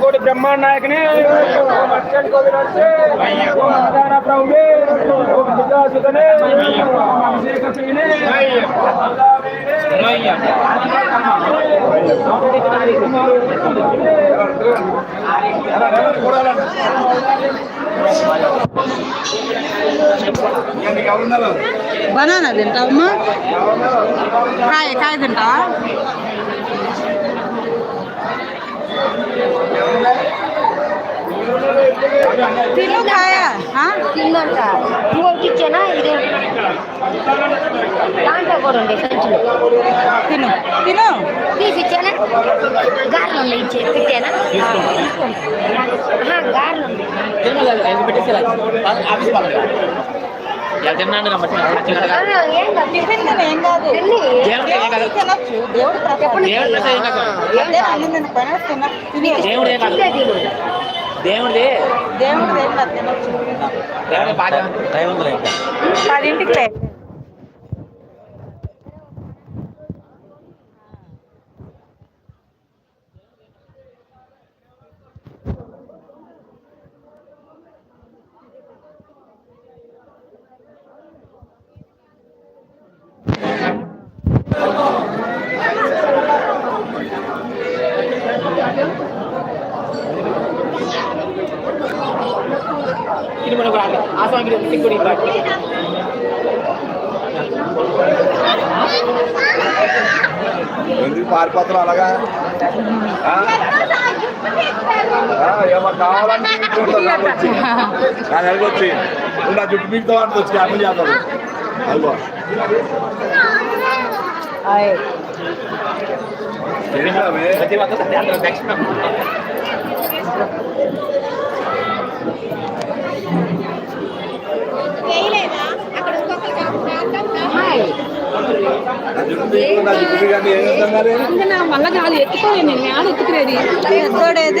కోటి బ్రహ్మాండ నాయకుని ప్రభువే బనానా తింటావమ్మా? కాయ కాయ తింటావా? తిను కాయ ఆ? తిందంట ఇంకోటి ఇచ్చానా ఇది దాంట్లో కూడా ఉండే సంచులు తిను తిను తీసి ఇచ్చానా గారెలు ఉన్నాయి ఇచ్చే పెట్టానా గారెలు. తినొచ్చు దేవుడు ప్రసాదం. దేవుడిది? దేవుడు ఏం కాదు, తినొచ్చు దేవుడి బాగా పదింటికి లే ఇది మనకు రాదు ఆ స్వామికి సిక్కుడి ఎందుకు పారిపోతున్నావు అలాగా ఆ? ఆ, ఏమో కావాలని తీసుకుంటావు నాకు వచ్చి నా దగ్గరకు వచ్చి నువ్వు నా జుట్టు పీకుతావు అంటే వచ్చి అర్థం చేస్తాను అదిగో ఏంటవి? ప్రతి ఒక్క మళ్ళా ఎత్తుకోలేదు నేను. ఎత్తుకునేది ఎత్తుకోడేది